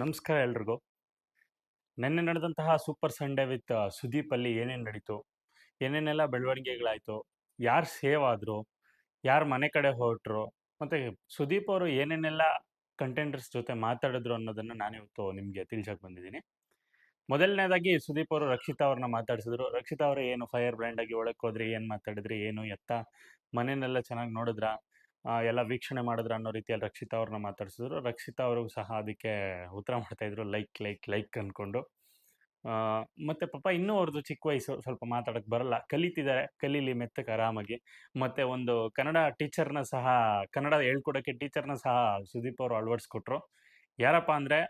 ನಮಸ್ಕಾರ ಎಲ್ರಿಗೂ. ನಿನ್ನೆ ನಡೆದಂತಹ ಸೂಪರ್ ಸಂಡೇ ವಿತ್ ಸುದೀಪ್ ಅಲ್ಲಿ ಏನೇನು ನಡೀತು? ಏನೇನೆಲ್ಲ ಬೆಳವಣಿಗೆಗಳಾಯಿತು? ಯಾರು ಸೇವ್ ಆದರು? ಯಾರು ಮನೆ ಕಡೆ ಹೊರಟ್ರು? ಮತ್ತು ಸುದೀಪ್ ಅವರು ಏನೇನೆಲ್ಲ ಕಂಟೆಂಟರ್ಸ್ ಜೊತೆ ಮಾತಾಡಿದ್ರು ಅನ್ನೋದನ್ನು ನಾನಿವತ್ತು ನಿಮಗೆ ತಿಳಿಸೋಕೆ ಬಂದಿದ್ದೀನಿ. ಮೊದಲನೇದಾಗಿ ಸುದೀಪ್ ಅವರು ರಕ್ಷಿತಾ ಅವ್ರನ್ನ ಮಾತಾಡಿಸಿದ್ರು. ರಕ್ಷಿತಾ ಅವರು ಏನು ಫೈರ್ ಬ್ರ್ಯಾಂಡ್ ಆಗಿ ಒಳಕ್ಕೆ ಹೋದ್ರಿ? ಏನು ಮಾತಾಡಿದ್ರಿ? ಏನು ಎತ್ತ? ಮನೆಯನ್ನೆಲ್ಲ ಚೆನ್ನಾಗಿ ನೋಡಿದ್ರ? ಎಲ್ಲ ವೀಕ್ಷಣೆ ಮಾಡಿದ್ರು ಅನ್ನೋ ರೀತಿಯಲ್ಲಿ ರಕ್ಷಿತಾ ಅವ್ರನ್ನ ಮಾತಾಡಿಸಿದ್ರು. ರಕ್ಷಿತಾ ಅವರು ಸಹ ಅದಕ್ಕೆ ಉತ್ತರ ಮಾಡ್ತಾ ಇದ್ರು, ಲೈಕ್ ಲೈಕ್ ಲೈಕ್ ಅಂದ್ಕೊಂಡು ಮತ್ತೆ ಪಾಪ ಇನ್ನೂ ಅವ್ರದ್ದು ಚಿಕ್ಕ ವಯಸ್ಸು, ಸ್ವಲ್ಪ ಮಾತಾಡಕ್ಕೆ ಬರಲ್ಲ. ಕಲಿತಿದ್ದಾರೆ, ಕಲೀಲಿ ಮೆತ್ತಕ್ಕೆ ಆರಾಮಾಗಿ. ಮತ್ತೆ ಒಂದು ಕನ್ನಡ ಟೀಚರ್ನ ಸಹ, ಕನ್ನಡ ಹೇಳ್ಕೊಡೋಕ್ಕೆ ಟೀಚರ್ನ ಸಹ ಸುದೀಪ್ ಅವರು ಅಳವಡಿಸ್ಕೊಟ್ರು. ಯಾರಪ್ಪ ಅಂದರೆ,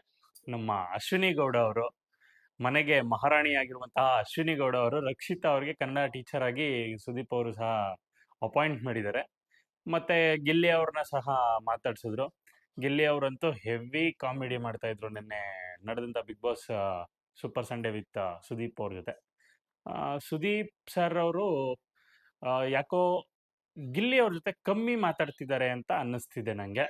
ನಮ್ಮ ಅಶ್ವಿನಿ ಗೌಡ ಅವರು. ಮನೆಗೆ ಮಹಾರಾಣಿ ಆಗಿರುವಂತಹ ಅಶ್ವಿನಿ ಗೌಡ ಅವರು ರಕ್ಷಿತಾ ಅವರಿಗೆ ಕನ್ನಡ ಟೀಚರ್ ಆಗಿ ಸುದೀಪ್ ಅವರು ಸಹ ಅಪಾಯಿಂಟ್ ಮಾಡಿದ್ದಾರೆ. ಮತ್ತೆ ಗಿಲ್ಲಿ ಅವ್ರನ್ನ ಸಹ ಮಾತಾಡ್ಸಿದ್ರು. ಗಿಲ್ಲಿ ಅವರಂತೂ ಹೆವಿ ಕಾಮಿಡಿ ಮಾಡ್ತಾ ಇದ್ರು ನಿನ್ನೆ ನಡೆದಂತ Bigg Boss super Sunday with Sudeep ಅವ್ರ ಜೊತೆ. ಸುದೀಪ್ ಸರ್ ಅವರು ಯಾಕೋ ಗಿಲ್ಲಿ ಅವ್ರ ಜೊತೆ ಕಮ್ಮಿ ಮಾತಾಡ್ತಿದ್ದಾರೆ ಅಂತ ಅನ್ನಿಸ್ತಿದೆ ನನಗೆ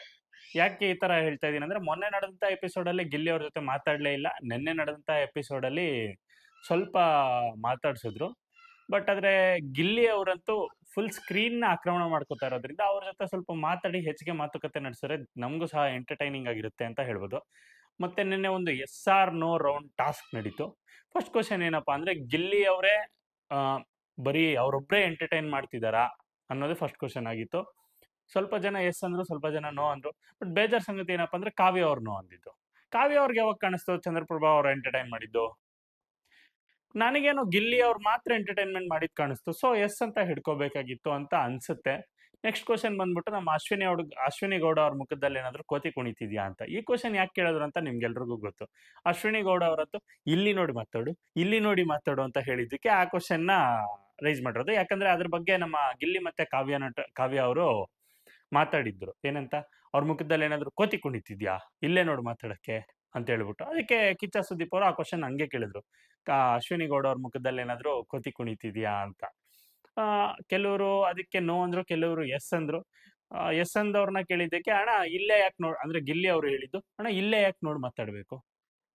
ಯಾಕೆ ಈ ತರ ಹೇಳ್ತಾ ಇದ್ದೀನಿ ಅಂದ್ರೆ ಮೊನ್ನೆ ನಡೆದಂಥ ಎಪಿಸೋಡಲ್ಲಿ ಗಿಲ್ಲಿ ಅವ್ರ ಜೊತೆ ಮಾತಾಡಲೇ ಇಲ್ಲ. ನಿನ್ನೆ ಎಪಿಸೋಡ್ ಎಪಿಸೋಡಲ್ಲಿ ಸ್ವಲ್ಪ ಮಾತಾಡ್ಸಿದ್ರು. ಬಟ್ ಆದ್ರೆ ಗಿಲ್ಲಿ ಅವರಂತೂ ಫುಲ್ ಸ್ಕ್ರೀನ್ನ ಆಕ್ರಮಣ ಮಾಡ್ಕೋತಾ ಇರೋದ್ರಿಂದ ಅವ್ರ ಜೊತೆ ಸ್ವಲ್ಪ ಮಾತಾಡಿ ಹೆಚ್ಚಿಗೆ ಮಾತುಕತೆ ನಡೆಸಿದ್ರೆ ನಮಗೂ ಸಹ ಎಂಟರ್ಟೈನಿಂಗ್ ಆಗಿರುತ್ತೆ ಅಂತ ಹೇಳ್ಬೋದು. ಮತ್ತೆ ನಿನ್ನೆ ಒಂದು yes or no round task ನಡೀತು. ಫಸ್ಟ್ ಕ್ವಶನ್ ಏನಪ್ಪಾ ಅಂದ್ರೆ ಗಿಲ್ಲಿ ಅವರೇ ಬರೀ ಅವರೊಬ್ಬರೇ ಎಂಟರ್ಟೈನ್ ಮಾಡ್ತಿದ್ದಾರಾ ಅನ್ನೋದು ಫಸ್ಟ್ ಕ್ವಶನ್ ಆಗಿತ್ತು. ಸ್ವಲ್ಪ ಜನ ಎಸ್ ಅಂದ್ರು, ಸ್ವಲ್ಪ ಜನ ನೋ ಅಂದ್ರು. ಬಟ್ ಬೇಜಾರ್ ಸಂಗತಿ ಏನಪ್ಪಾ ಅಂದ್ರೆ ಕಾವ್ಯ ಅವ್ರು ನೋ ಅಂದಿದ್ದು. ಕಾವ್ಯ ಅವ್ರಿಗೆ ಯಾವಾಗ ಕಾಣಿಸ್ತು? ಚಂದ್ರಪ್ರಭಾ ಅವ್ರು ಎಂಟರ್ಟೈನ್ ಮಾಡಿದ್ದು? ನನಗೇನೋ ಗಿಲ್ಲಿ ಅವ್ರು ಮಾತ್ರ ಎಂಟರ್ಟೈನ್ಮೆಂಟ್ ಮಾಡಿದ್ ಕಾಣಿಸ್ತು. ಸೊ ಎಸ್ ಅಂತ ಹಿಡ್ಕೋಬೇಕಾಗಿತ್ತು ಅಂತ ಅನ್ಸುತ್ತೆ. ನೆಕ್ಸ್ಟ್ ಕ್ವಶನ್ ಬಂದ್ಬಿಟ್ಟು ನಮ್ಮ ಅಶ್ವಿನಿ ಅವ್ರ, ಅಶ್ವಿನಿ ಗೌಡ ಅವ್ರ ಮುಖದಲ್ಲಿ ಏನಾದ್ರು ಕೋತಿ ಕುಣಿತಿದ್ಯಾ ಅಂತ. ಈ ಕ್ವಶನ್ ಯಾಕೆ ಕೇಳಿದ್ರು ಅಂತ ನಿಮ್ಗೆಲ್ರಿಗೂ ಗೊತ್ತು. ಅಶ್ವಿನಿ ಗೌಡ ಅವರದ್ದು, ಇಲ್ಲಿ ನೋಡಿ ಮಾತಾಡು, ಇಲ್ಲಿ ನೋಡಿ ಮಾತಾಡು ಅಂತ ಹೇಳಿದ್ದಕ್ಕೆ ಆ ಕ್ವಶನ್ನ ರೈಸ್ ಮಾಡಿರೋದು. ಯಾಕಂದ್ರೆ ಅದ್ರ ಬಗ್ಗೆ ನಮ್ಮ ಗಿಲ್ಲಿ ಮತ್ತೆ ಕಾವ್ಯ ನಟ, ಕಾವ್ಯ ಅವರು ಮಾತಾಡಿದ್ರು. ಏನಂತ? ಅವ್ರ ಮುಖದಲ್ಲಿ ಏನಾದ್ರು ಕೋತಿ ಕುಣಿತಿದ್ಯಾ? ಇಲ್ಲೇ ನೋಡು ಮಾತಾಡಕ್ಕೆ. ಅಂತ ಹೇಳ್ಬಿಟ್ಟು. ಅದಕ್ಕೆ ಕಿಚ್ಚ ಸುದೀಪ್ ಅವರು ಆ ಕ್ವಶನ್ ಹಂಗೆ ಕೇಳಿದ್ರು. ಅಶ್ವಿನಿ ಗೌಡ ಅವ್ರ ಮುಖದಲ್ಲಿ ಏನಾದ್ರು ಕೊತಿ ಕುಣಿತಿದ್ಯಾ ಅಂತ. ಕೆಲವರು ಅದಕ್ಕೆ ನೋ ಅಂದ್ರು, ಕೆಲವರು ಎಸ್ ಅಂದ್ರು. ಎಸ್ ಅಂದವ್ರನ್ನ ಕೇಳಿದ್ದಕ್ಕೆ, ಅಣ್ಣ, ಇಲ್ಲೇ ಯಾಕೆ ನೋಡ್ ಅಂದ್ರೆ ಗಿಲ್ಲಿ ಅವರು ಹೇಳಿದ್ದು, ಅಣ್ಣ, ಇಲ್ಲೇ ಯಾಕೆ ನೋಡಿ ಮಾತಾಡ್ಬೇಕು?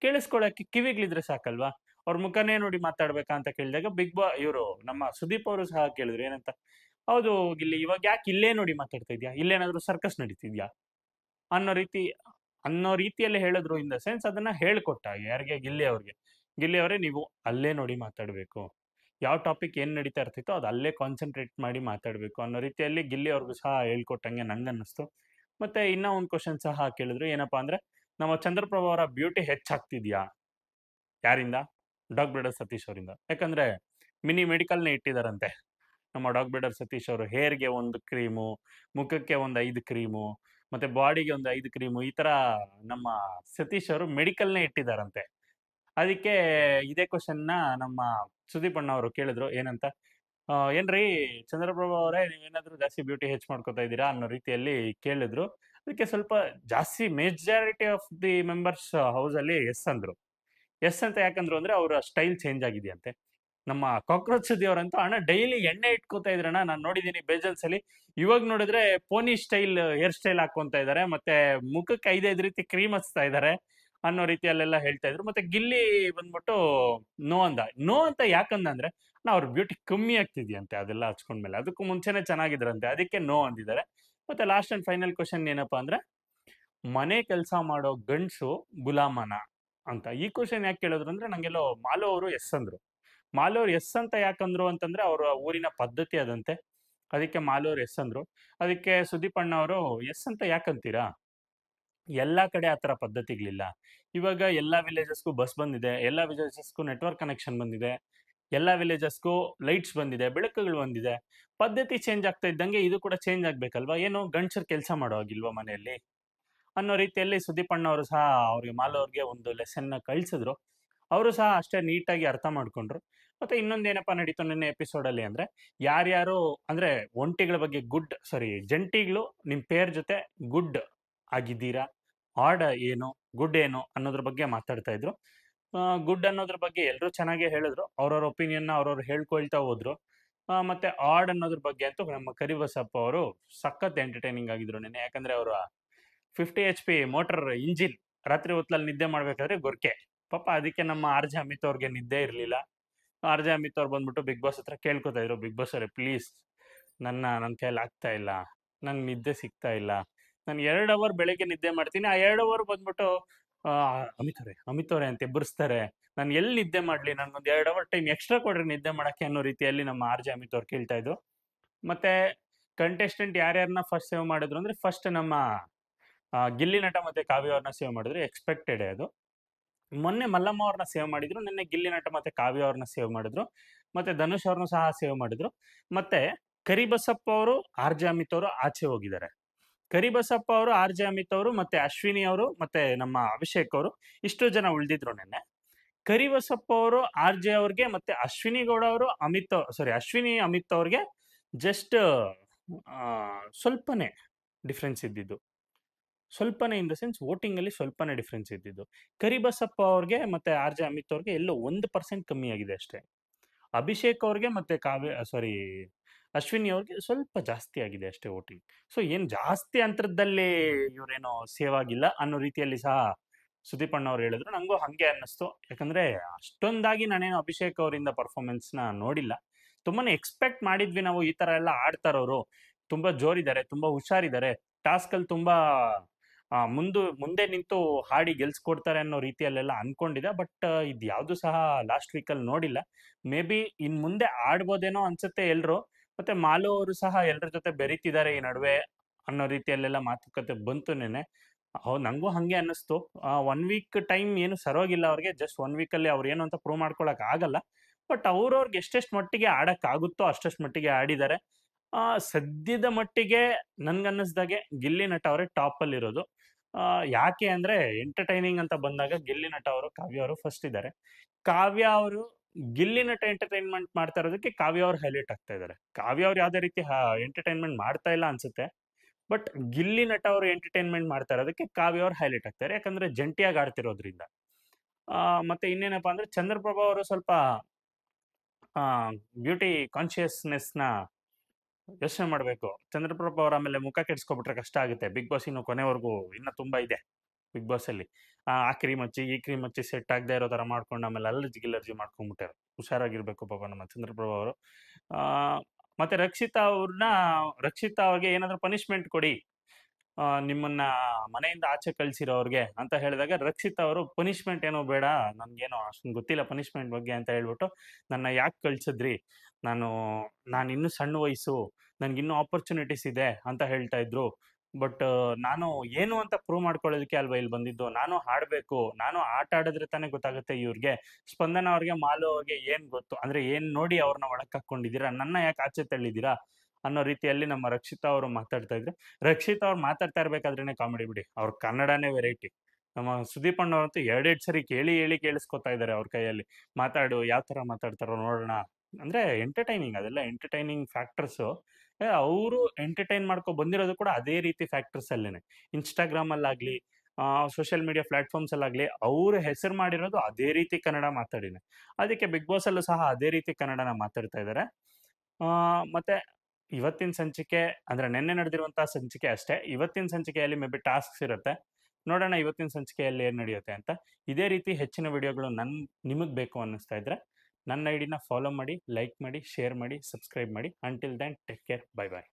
ಕೇಳಿಸ್ಕೊಳಕ್ಕೆ ಕಿವಿಗಳಿದ್ರೆ ಸಾಕಲ್ವಾ? ಅವ್ರ ಮುಖನೇ ನೋಡಿ ಮಾತಾಡ್ಬೇಕಾ? ಅಂತ ಕೇಳಿದಾಗ ಬಿಗ್ ಬಾ ಇವರು, ನಮ್ಮ ಸುದೀಪ್ ಅವರು ಸಹ ಕೇಳಿದ್ರು, ಏನಂತ? ಹೌದು ಗಿಲ್ಲಿ, ಇವಾಗ ಯಾಕೆ ಇಲ್ಲೇ ನೋಡಿ ಮಾತಾಡ್ತಾ ಇದ್ಯಾ? ಇಲ್ಲೇನಾದ್ರೂ ಸರ್ಕಸ್ ನಡೀತಿದ್ಯಾ? ಅನ್ನೋ ರೀತಿ ಅನ್ನೋ ರೀತಿಯಲ್ಲಿ ಹೇಳಿದ್ರು ಇನ್ ದ ಸೆನ್ಸ್ ಅದನ್ನ ಹೇಳ್ಕೊಟ್ಟ ಯಾರಿಗೆ? ಗಿಲ್ಲಿ ಅವ್ರಿಗೆ. ಗಿಲ್ಲಿ ಅವರೇ, ನೀವು ಅಲ್ಲೇ ನೋಡಿ ಮಾತಾಡಬೇಕು. ಯಾವ ಟಾಪಿಕ್ ಏನು ನಡೀತಾ ಇರ್ತಿತ್ತೋ ಅದು ಅಲ್ಲೇ ಕಾನ್ಸಂಟ್ರೇಟ್ ಮಾಡಿ ಮಾತಾಡಬೇಕು. ಅನ್ನೋ ರೀತಿಯಲ್ಲಿ ಗಿಲ್ಲಿ ಅವ್ರಿಗೂ ಸಹ ಹೇಳ್ಕೊಟ್ಟಂಗೆ ನಂಗೆ ಅನ್ನಿಸ್ತು ಮತ್ತೆ ಇನ್ನೂ ಒಂದು ಕ್ವಶನ್ ಸಹ ಕೇಳಿದ್ರು. ಏನಪ್ಪಾ ಅಂದ್ರೆ, ನಮ್ಮ ಚಂದ್ರಪ್ರಭಾ ಅವರ ಬ್ಯೂಟಿ ಹೆಚ್ಚಾಗ್ತಿದ್ಯಾ? ಯಾರಿಂದ? ಡಾಗ್ ಬ್ರೇಡರ್ ಸತೀಶ್ ಅವರಿಂದ. ಯಾಕಂದ್ರೆ, ಮಿನಿ ಮೆಡಿಕಲ್ನೇ ಇಟ್ಟಿದಾರಂತೆ. ನಮ್ಮ ಡಾಗ್ ಬ್ರೇಡರ್ ಸತೀಶ್ ಅವರು ಹೇರ್ಗೆ ಒಂದು ಕ್ರೀಮು, ಮುಖಕ್ಕೆ ಒಂದು ಐದು ಕ್ರೀಮು ಮತ್ತೆ ಬಾಡಿಗೆ ಒಂದು ಐದು ಕ್ರೀಮು ಈ ತರ ನಮ್ಮ ಸತೀಶ್ ಅವರು ಮೆಡಿಕಲ್ನೇ ಇಟ್ಟಿದಾರಂತೆ ಅದಕ್ಕೆ ಇದೇ ಕ್ವಶನ್ನ ನಮ್ಮ ಸುದೀಪ್ ಅಣ್ಣ ಅವರು ಕೇಳಿದ್ರು, ಏನಂತ? ಏನ್ರಿ ಚಂದ್ರಪ್ರಭಾ ಅವರೇ ನೀವೇನಾದ್ರೂ ಜಾಸ್ತಿ ಬ್ಯೂಟಿ ಹೆಚ್ಚು ಮಾಡ್ಕೊತಾ ಇದ್ದೀರಾ? ಅನ್ನೋ ರೀತಿಯಲ್ಲಿ ಕೇಳಿದ್ರು. ಅದಕ್ಕೆ ಸ್ವಲ್ಪ ಜಾಸ್ತಿ majority of the members house ಅಲ್ಲಿ ಎಸ್ ಅಂದ್ರು. ಎಸ್ ಅಂತ ಯಾಕಂದ್ರು ಅಂದ್ರೆ ಅವರ ಸ್ಟೈಲ್ ಚೇಂಜ್ ಆಗಿದೆಯಂತೆ. ನಮ್ಮ ಕಾಕ್ರೋಚ್ ಸುದ್ದಿ ಅವರಂತೂ ಅಣ್ಣ ಡೈಲಿ ಎಣ್ಣೆ ಇಟ್ಕೋತಾ ಇದ್ರಣ್ಣ. ನಾನು ನೋಡಿದ್ದೀನಿ ಬೇಜಲ್ಸ್ ಅಲ್ಲಿ ಇವಾಗ ನೋಡಿದ್ರೆ ಪೋನಿ ಸ್ಟೈಲ್ ಹೇರ್ ಸ್ಟೈಲ್ ಹಾಕೊಂತ ಇದ್ದಾರೆ ಮತ್ತೆ ಮುಖಕ್ಕೆ ಐದೈದು ರೀತಿ ಕ್ರೀಮ್ ಹಚ್ತಾ ಇದ್ದಾರೆ ಅನ್ನೋ ರೀತಿಯಲ್ಲೆಲ್ಲ ಹೇಳ್ತಾ ಇದ್ರು. ಮತ್ತೆ ಗಿಲ್ಲಿ ಬಂದ್ಬಿಟ್ಟು ನೋ ಅಂದ. ನೋ ಅಂತ ಯಾಕಂದ ಅಂದ್ರೆ ಅವ್ರ ಬ್ಯೂಟಿ ಕಮ್ಮಿ ಆಗ್ತಿದ್ಯಂತೆ. ಅದೆಲ್ಲ ಹಚ್ಕೊಂಡ್ಮೇಲೆ. ಅದಕ್ಕೂ ಮುಂಚೆನೆ ಚೆನ್ನಾಗಿದ್ರಂತೆ. ಅದಕ್ಕೆ ನೋ ಅಂದಿದ್ದಾರೆ. ಮತ್ತೆ ಲಾಸ್ಟ್ ಅಂಡ್ ಫೈನಲ್ ಕ್ವಶನ್ ಏನಪ್ಪಾ ಅಂದ್ರೆ, ಮನೆ ಕೆಲಸ ಮಾಡೋ ಗಂಡ್ಸು ಗುಲಾಮನ ಅಂತ. ಈ ಕ್ವಶನ್ ಯಾಕೆ ಕೇಳಿದ್ರು ಅಂದ್ರೆ ನಂಗೆಲ್ಲೋ ಮಾಲೋ ಅವರು ಎಸ್ ಅಂದ್ರು. ಮಾಲು ಅವ್ರು ಎಸ್ ಅಂತ ಯಾಕಂದ್ರು ಅಂತಂದ್ರೆ ಅವರ ಊರಿನ ಪದ್ಧತಿ ಅದಂತೆ. ಅದಕ್ಕೆ ಮಾಲೂರ್ ಎಸ್ ಅಂದ್ರು. ಅದಕ್ಕೆ ಸುದೀಪ್ ಅಣ್ಣ ಅವರು ಎಸ್ ಅಂತ ಯಾಕಂತೀರಾ? ಎಲ್ಲ ಕಡೆ ಆ ಥರ ಪದ್ಧತಿಗಳಿಲ್ಲ. ಇವಾಗ ಎಲ್ಲ ವಿಲೇಜಸ್ಗೂ ಬಸ್ ಬಂದಿದೆ, ಎಲ್ಲ ವಿಲೇಜಸ್ಗೂ ನೆಟ್ವರ್ಕ್ ಕನೆಕ್ಷನ್ ಬಂದಿದೆ, ಎಲ್ಲ ವಿಲೇಜಸ್ಗೂ ಲೈಟ್ಸ್ ಬಂದಿದೆ, ಬೆಳಕುಗಳು ಬಂದಿದೆ. ಪದ್ಧತಿ ಚೇಂಜ್ ಆಗ್ತಾ ಇದ್ದಂಗೆ ಇದು ಕೂಡ ಚೇಂಜ್ ಆಗ್ಬೇಕಲ್ವಾ? ಏನು ಗಂಡಸರು ಕೆಲಸ ಮಾಡೋ ಹಾಗಿಲ್ವಾ ಮನೆಯಲ್ಲಿ? ಅನ್ನೋ ರೀತಿಯಲ್ಲಿ ಸುದೀಪ್ ಅವರು ಸಹ ಅವ್ರಿಗೆ ಮಾಲವ್ರಿಗೆ ಒಂದು ಲೆಸನ್ನ ಕಳಿಸಿದ್ರು. ಅವರು ಸಹ ಅಷ್ಟೇ ನೀಟಾಗಿ ಅರ್ಥ ಮಾಡ್ಕೊಂಡ್ರು. ಮತ್ತೆ ಇನ್ನೊಂದೇನಪ್ಪ ನಡೀತು ನಿನ್ನೆ ಎಪಿಸೋಡಲ್ಲಿ ಅಂದ್ರೆ, ಯಾರ್ಯಾರು ಅಂದ್ರೆ ಒಂಟಿಗಳ ಬಗ್ಗೆ ಗುಡ್ ಸಾರಿ ಜಂಟಿಗಳು ನಿಮ್ ಪೇರ್ ಜೊತೆ ಗುಡ್ ಆಗಿದ್ದೀರಾ, ಆಡ ಏನು, ಗುಡ್ ಏನು ಅನ್ನೋದ್ರ ಬಗ್ಗೆ ಮಾತಾಡ್ತಾ ಇದ್ರು. ಗುಡ್ ಅನ್ನೋದ್ರ ಬಗ್ಗೆ ಎಲ್ಲರೂ ಚೆನ್ನಾಗೇ ಹೇಳಿದ್ರು. ಅವ್ರವ್ರ ಒಪಿನಿಯನ್ನ ಅವ್ರವ್ರು ಹೇಳ್ಕೊಳ್ತಾ ಹೋದ್ರು. ಮತ್ತೆ ಆಡ್ ಅನ್ನೋದ್ರ ಬಗ್ಗೆ ಅಂತೂ ನಮ್ಮ ಕರಿಬಸಪ್ಪ ಅವರು ಸಖತ್ ಎಂಟರ್ಟೈನಿಂಗ್ ಆಗಿದ್ರು ನಿನ್ನೆ. ಯಾಕಂದ್ರೆ ಅವರ fifty H P motor engine ರಾತ್ರಿ ಹೊತ್ತಲ್ಲಿ ನಿದ್ದೆ ಮಾಡ್ಬೇಕಾದ್ರೆ ಗೊರ್ಕೆ. ಪಾಪ ಅದಕ್ಕೆ ನಮ್ಮ ಆರ್ ಜೆ ಅಮಿತ್ ಅವ್ರಿಗೆ ನಿದ್ದೆ ಇರಲಿಲ್ಲ. ಆರ್ ಜೆ ಅಮಿತ್ ಅವ್ರು ಬಂದ್ಬಿಟ್ಟು ಬಿಗ್ ಬಾಸ್ ಹತ್ರ ಕೇಳ್ಕೊತಾ ಇದ್ರು, ಬಿಗ್ ಬಾಸ್ ಅವರೇ, ಪ್ಲೀಸ್. ನನ್ನ ನನ್ನ ಕೈಯಲ್ಲಿ ಆಗ್ತಾ ಇಲ್ಲ. ನನ್ ನಿದ್ದೆ ಸಿಗ್ತಾ ಇಲ್ಲ. ನಾನು ಎರಡು ಅವರ್ ಬೆಳಗ್ಗೆ ನಿದ್ದೆ ಮಾಡ್ತೀನಿ. ಆ ಎರಡು ಅವರ್ ಬಂದ್ಬಿಟ್ಟು ಅಮಿತ್ ಅವರೇ ಅಮಿತ್ ಅವರೇ ಅಂತ ಎಬ್ಬರಿಸ್ತಾರೆ. ನಾನು ಎಲ್ಲಿ ನಿದ್ದೆ ಮಾಡ್ಲಿ? ನನ್ಗೊಂದು ಎರಡು ಅವರ್ ಟೈಮ್ ಎಕ್ಸ್ಟ್ರಾ ಕೊಡ್ರಿ ನಿದ್ದೆ ಮಾಡಕ್ಕೆ ಅನ್ನೋ ರೀತಿಯಲ್ಲಿ ನಮ್ಮ ಆರ್ ಜೆ ಅಮಿತ್ ಅವ್ರು ಕೇಳ್ತಾ ಇದ್ರು. ಮತ್ತೆ ಕಂಟೆಸ್ಟೆಂಟ್ ಯಾರ್ಯಾರನ್ನ ಫಸ್ಟ್ ಸೇವ್ ಮಾಡಿದ್ರು ಅಂದ್ರೆ, ಫಸ್ಟ್ ನಮ್ಮ ಗಿಲ್ಲಿ ನಟ ಮತ್ತೆ ಕಾವ್ಯ ಅವ್ರನ್ನ ಸೇವ್ ಮಾಡಿದ್ರು. ಎಕ್ಸ್ಪೆಕ್ಟೆಡ್ ಅದು. ಮೊನ್ನೆ ಮಲ್ಲಮ್ಮ ಅವ್ರನ್ನ ಸೇವ್ ಮಾಡಿದ್ರು, ನಿನ್ನೆ ಗಿಲ್ಲಿ ನಟ ಮತ್ತೆ ಕಾವ್ಯ ಅವ್ರನ್ನ ಸೇವ್ ಮಾಡಿದ್ರು, ಮತ್ತೆ ಧನುಷ್ ಅವ್ರನ್ನ ಸಹ ಸೇವ್ ಮಾಡಿದ್ರು. ಮತ್ತೆ ಕರಿಬಸಪ್ಪ ಅವರು, ಆರ್ ಜೆ ಅಮಿತ್ ಅವರು ಆಚೆ ಹೋಗಿದ್ದಾರೆ. ಕರಿಬಸಪ್ಪ ಅವರು, ಆರ್ ಜೆ ಅಮಿತ್ ಅವರು ಮತ್ತೆ ಅಶ್ವಿನಿ ಅವರು ಮತ್ತೆ ನಮ್ಮ ಅಭಿಷೇಕ್ ಅವರು ಇಷ್ಟು ಜನ ಉಳಿದಿದ್ರು ನಿನ್ನೆ. ಕರಿಬಸಪ್ಪ ಅವರು, ಆರ್ ಜೆ ಅವ್ರಿಗೆ ಮತ್ತೆ ಅಶ್ವಿನಿ ಗೌಡ ಅವರು, ಅಮಿತ್ ಸಾರಿ ಅಶ್ವಿನಿ, ಅಮಿತ್ ಅವ್ರಿಗೆ ಜಸ್ಟ್ ಸ್ವಲ್ಪನೇ ಡಿಫ್ರೆನ್ಸ್ ಇದ್ದಿದ್ದು. ಸ್ವಲ್ಪನೇ ಇನ್ ದ ಸೆನ್ಸ್ ವೋಟಿಂಗ್ ಅಲ್ಲಿ ಸ್ವಲ್ಪನೇ ಡಿಫ್ರೆನ್ಸ್ ಇದ್ದಿದ್ದು. ಕರಿಬಸಪ್ಪ ಅವ್ರಿಗೆ ಮತ್ತೆ ಆರ್ ಜೆ ಅಮಿತ್ ಅವ್ರಿಗೆ ಎಲ್ಲೋ ಒಂದ್ ಪರ್ಸೆಂಟ್ ಕಮ್ಮಿ ಆಗಿದೆ ಅಷ್ಟೇ. ಅಭಿಷೇಕ್ ಅವ್ರಿಗೆ ಮತ್ತೆ ಕಾವ್ಯ ಸಾರಿ ಅಶ್ವಿನಿ ಅವ್ರಿಗೆ ಸ್ವಲ್ಪ ಜಾಸ್ತಿ ಆಗಿದೆ ಅಷ್ಟೇ ವೋಟಿಂಗ್. ಸೊ, ಏನ್ ಜಾಸ್ತಿ ಅಂತರದಲ್ಲಿ ಇವರೇನೋ ಸೇವ್ ಆಗಿಲ್ಲ ಅನ್ನೋ ರೀತಿಯಲ್ಲಿ ಸಹ ಸುದೀಪ್ ಅಣ್ಣ ಅವ್ರು ಹೇಳಿದ್ರು. ನಂಗೂ ಹಂಗೆ ಅನ್ನಿಸ್ತು. ಯಾಕಂದ್ರೆ ಅಷ್ಟೊಂದಾಗಿ ನಾನೇನು ಅಭಿಷೇಕ್ ಅವರಿಂದ ಪರ್ಫಾರ್ಮೆನ್ಸ್ನ ನೋಡಿಲ್ಲ. ತುಂಬಾನೇ ಎಕ್ಸ್ಪೆಕ್ಟ್ ಮಾಡಿದ್ವಿ ನಾವು ಈ ತರ ಎಲ್ಲ ಆಡ್ತಾರವ್ರು ತುಂಬಾ ಜೋರಿದ್ದಾರೆ, ತುಂಬಾ ಹುಷಾರಿದ್ದಾರೆ. ಟಾಸ್ಕ್ ಅಲ್ಲಿ ತುಂಬಾ ಮುಂದು ಮುಂದೆ ನಿಂತು ಹಾಡಿ ಗೆಲ್ಸ್ಕೊಡ್ತಾರೆ ಅನ್ನೋ ರೀತಿಯಲ್ಲೆಲ್ಲ ಅನ್ಕೊಂಡಿದೆ ಬಟ್ ಇದು ಯಾವುದು ಸಹ ಲಾಸ್ಟ್ ವೀಕಲ್ಲಿ ನೋಡಿಲ್ಲ. ಮೇ ಬಿ ಇನ್ ಮುಂದೆ ಆಡ್ಬೋದೇನೋ ಅನ್ಸುತ್ತೆ ಎಲ್ರು. ಮತ್ತೆ ಮಾಲು ಅವರು ಸಹ ಎಲ್ಲರ ಜೊತೆ ಬೆರೀತಿದ್ದಾರೆ ಈ ನಡುವೆ ಅನ್ನೋ ರೀತಿಯಲ್ಲೆಲ್ಲ ಮಾತುಕತೆ ಬಂತು ನೆನೆ ಹೌದು ನಂಗೂ ಹಂಗೆ ಅನ್ನಿಸ್ತು. ಒನ್ ವೀಕ್ ಟೈಮ್ ಏನು ಸರೋಗಿಲ್ಲ ಅವ್ರಿಗೆ. ಜಸ್ಟ್ ಒನ್ ವೀಕಲ್ಲಿ ಅವ್ರು ಏನು ಅಂತ ಪ್ರೂವ್ ಮಾಡ್ಕೊಳಕ್ ಆಗಲ್ಲ. ಬಟ್ ಅವ್ರವ್ರಿಗೆ ಎಷ್ಟೆಷ್ಟು ಮಟ್ಟಿಗೆ ಆಡಕ್ ಆಗುತ್ತೋ ಅಷ್ಟಷ್ಟು ಮಟ್ಟಿಗೆ ಆಡಿದ್ದಾರೆ. ಆ, ಸದ್ಯದ ಮಟ್ಟಿಗೆ ನನ್ಗನ್ನಿಸ್ದಾಗೆ ಗಿಲ್ಲಿ ನಟ ಅವರೇ ಟಾಪ್ ಅಲ್ಲಿ ಇರೋದು ಆ, ಯಾಕೆ ಅಂದ್ರೆ ಎಂಟರ್ಟೈನಿಂಗ್ ಅಂತ ಬಂದಾಗ ಗಿಲ್ಲಿ ನಟ ಅವರು, ಕಾವ್ಯ ಅವರು ಫಸ್ಟ್ ಇದ್ದಾರೆ. ಕಾವ್ಯ ಅವರು ಗಿಲ್ಲಿ ನಟ ಎಂಟರ್ಟೈನ್ಮೆಂಟ್ ಮಾಡ್ತಾ ಇರೋದಕ್ಕೆ ಕಾವ್ಯ ಅವ್ರು ಹೈಲೈಟ್ ಆಗ್ತಾ ಇದ್ದಾರೆ. ಕಾವ್ಯ ಅವ್ರು ಯಾವ್ದೇ ರೀತಿ ಎಂಟರ್ಟೈನ್ಮೆಂಟ್ ಮಾಡ್ತಾ ಇಲ್ಲ ಅನ್ಸುತ್ತೆ. ಬಟ್ ಗಿಲ್ಲಿ ನಟ ಅವರು ಎಂಟರ್ಟೈನ್ಮೆಂಟ್ ಮಾಡ್ತಾ ಇರೋದಕ್ಕೆ ಕಾವ್ಯ ಅವ್ರು ಹೈಲೈಟ್ ಆಗ್ತಾರೆ ಯಾಕಂದ್ರೆ ಜಂಟಿಯಾಗಿ ಆಡ್ತಿರೋದ್ರಿಂದ. ಮತ್ತೆ ಇನ್ನೇನಪ್ಪಾ ಅಂದ್ರೆ ಚಂದ್ರಪ್ರಭಾ ಅವರು ಸ್ವಲ್ಪ ಬ್ಯೂಟಿ ಕಾನ್ಶಿಯಸ್ನೆಸ್ನ ಯೋಚನೆ ಮಾಡಬೇಕು. ಚಂದ್ರಪ್ರಭ ಅವ್ರ ಆಮೇಲೆ ಮುಖ ಕೆಡ್ಸ್ಕೊಬಿಟ್ರೆ ಕಷ್ಟ ಆಗುತ್ತೆ. ಬಿಗ್ ಬಾಸ್ ಇನ್ನು ಕೊನೆವರೆಗೂ ಇನ್ನ ತುಂಬಾ ಇದೆ ಬಿಗ್ ಬಾಸ್ ಅಲ್ಲಿ. ಆ ಕ್ರೀಮ್ ಹಚ್ಚಿ, ಈ ಕ್ರೀಮ್ ಹಚ್ಚಿ ಸೆಟ್ ಆಗದೆ ಇರೋ ತರ ಮಾಡ್ಕೊಂಡು ಆಮೇಲೆ ಅಲರ್ಜಿ ಗಿಲರ್ಜಿ ಮಾಡ್ಕೊಂಡ್ಬಿಟ್ಟಾರೆ ಹುಷಾರಾಗಿರ್ಬೇಕು ಪಾಪ ನಮ್ಮ ಚಂದ್ರಪ್ರಭ ಅವರು. ಮತ್ತೆ ರಕ್ಷಿತಾ ಅವ್ರನ್ನ, ರಕ್ಷಿತಾ ಅವ್ರಿಗೆ ಏನಾದ್ರು ಪನಿಷ್ಮೆಂಟ್ ಕೊಡಿ. ನಿಮ್ಮನ್ನ ಮನೆಯಿಂದ ಆಚೆ ಕಳ್ಸಿರೋರ್ಗೆ ಅಂತ ಹೇಳಿದಾಗ ರಕ್ಷಿತ್ ಅವರು ಪನಿಷ್ಮೆಂಟ್ ಏನೋ ಬೇಡ, ನನ್ಗೇನೋ ಅಷ್ಟೊಂದು ಗೊತ್ತಿಲ್ಲ ಪನಿಷ್ಮೆಂಟ್ ಬಗ್ಗೆ ಅಂತ ಹೇಳ್ಬಿಟ್ಟು ನನ್ನ ಯಾಕೆ ಕಳ್ಸಿದ್ರಿ? ನಾನು ನಾನು ಇನ್ನೂ ಸಣ್ಣ ವಯಸ್ಸು ನನಗಿನ್ನೂ ಆಪರ್ಚುನಿಟೀಸ್ ಇದೆ ಅಂತ ಹೇಳ್ತಾ ಇದ್ರು. ಬಟ್ ನಾನು ಏನು ಅಂತ ಪ್ರೂವ್ ಮಾಡ್ಕೊಳ್ಳೋದಕ್ಕೆ ಅಲ್ವಾ ಇಲ್ಲಿ ಬಂದಿದ್ದು? ನಾನು ಹಾಡ್ಬೇಕು, ನಾನು ಆಟ ಆಡಿದ್ರೆ ತಾನೇ ಗೊತ್ತಾಗುತ್ತೆ ಇವ್ರಿಗೆ. ಸ್ಪಂದನ ಅವ್ರಿಗೆ, ಮಾಲು ಅವ್ರಿಗೆ ಏನ್ ಗೊತ್ತು? ಅಂದ್ರೆ ಏನ್ ನೋಡಿ ಅವ್ರನ್ನ ಒಳಕ್ ಹಾಕೊಂಡಿದ್ದೀರಾ? ನನ್ನ ಯಾಕೆ ಆಚೆ ತಳ್ಳಿದ್ದೀರಾ? ಅನ್ನೋ ರೀತಿಯಲ್ಲಿ ನಮ್ಮ ರಕ್ಷಿತಾ ಅವರು ಮಾತಾಡ್ತಾ ಇದ್ರೆ. ರಕ್ಷಿತಾ ಅವ್ರು ಮಾತಾಡ್ತಾ ಇರ್ಬೇಕಾದ್ರೇನೆ ಕಾಮಿಡಿ ಬಿಡಿ. ಅವ್ರ ಕನ್ನಡನೇ ವೆರೈಟಿ. ನಮ್ಮ ಸುದೀಪ್ ಅಣ್ಣವ್ರಂತೂ ಎರಡೆರಡು ಸರಿ ಕೇಳಿ, ಹೇಳಿ ಕೇಳಿಸ್ಕೊತಾ ಇದ್ದಾರೆ ಅವ್ರ ಕೈಯಲ್ಲಿ. ಮಾತಾಡು, ಯಾವ ತರ ಮಾತಾಡ್ತಾರೋ ನೋಡೋಣ. ಅಂದ್ರೆ ಎಂಟರ್ಟೈನಿಂಗ್ ಅದೆಲ್ಲ ಎಂಟರ್ಟೈನಿಂಗ್ ಫ್ಯಾಕ್ಟರ್ಸ್ ಅವರು ಎಂಟರ್ಟೈನ್ ಮಾಡ್ಕೊ ಬಂದಿರೋದು ಕೂಡ ಅದೇ ರೀತಿ ಫ್ಯಾಕ್ಟರ್ಸ್ ಅಲ್ಲೇನೆ. ಇನ್ಸ್ಟಾಗ್ರಾಮ್ ಅಲ್ಲಾಗ್ಲಿ ಸೋಷಿಯಲ್ ಮೀಡಿಯಾ ಪ್ಲಾಟ್ಫಾರ್ಮ್ಸ್ ಅಲ್ಲಾಗ್ಲಿ ಅವ್ರು ಹೆಸರು ಮಾಡಿರೋದು ಅದೇ ರೀತಿ ಕನ್ನಡ ಮಾತಾಡಿನೆ. ಅದಕ್ಕೆ ಬಿಗ್ ಬಾಸ್ ಅಲ್ಲೂ ಸಹ ಅದೇ ರೀತಿ ಕನ್ನಡನ ಮಾತಾಡ್ತಾ ಇದ್ದಾರೆ ಮತ್ತೆ ಇವತ್ತಿನ ಸಂಚಿಕೆ ಅಂದ್ರೆ ನಿನ್ನೆ ನಡೆದಿರುವಂತಹ ಸಂಚಿಕೆ ಅಷ್ಟೇ, ಇವತ್ತಿನ ಸಂಚಿಕೆಯಲ್ಲಿ ಮೇ ಬಿ ಟಾಸ್ಕ್ಸ್ ಇರುತ್ತೆ. ನೋಡೋಣ ಇವತ್ತಿನ ಸಂಚಿಕೆಯಲ್ಲಿ ಏನು ನಡೆಯುತ್ತೆ ಅಂತ. ಇದೇ ರೀತಿ ಹೆಚ್ಚಿನ ವಿಡಿಯೋಗಳು ನನ್, ನಿಮಗೆ ಬೇಕು ಅನ್ನಿಸ್ತಾ ಇದ್ರೆ ನನ್ನ ಐಡಿನ ಫಾಲೋ ಮಾಡಿ ಲೈಕ್ ಮಾಡಿ ಶೇರ್ ಮಾಡಿ ಸಬ್ಸ್ಕ್ರೈಬ್ ಮಾಡಿ. Until then take care bye bye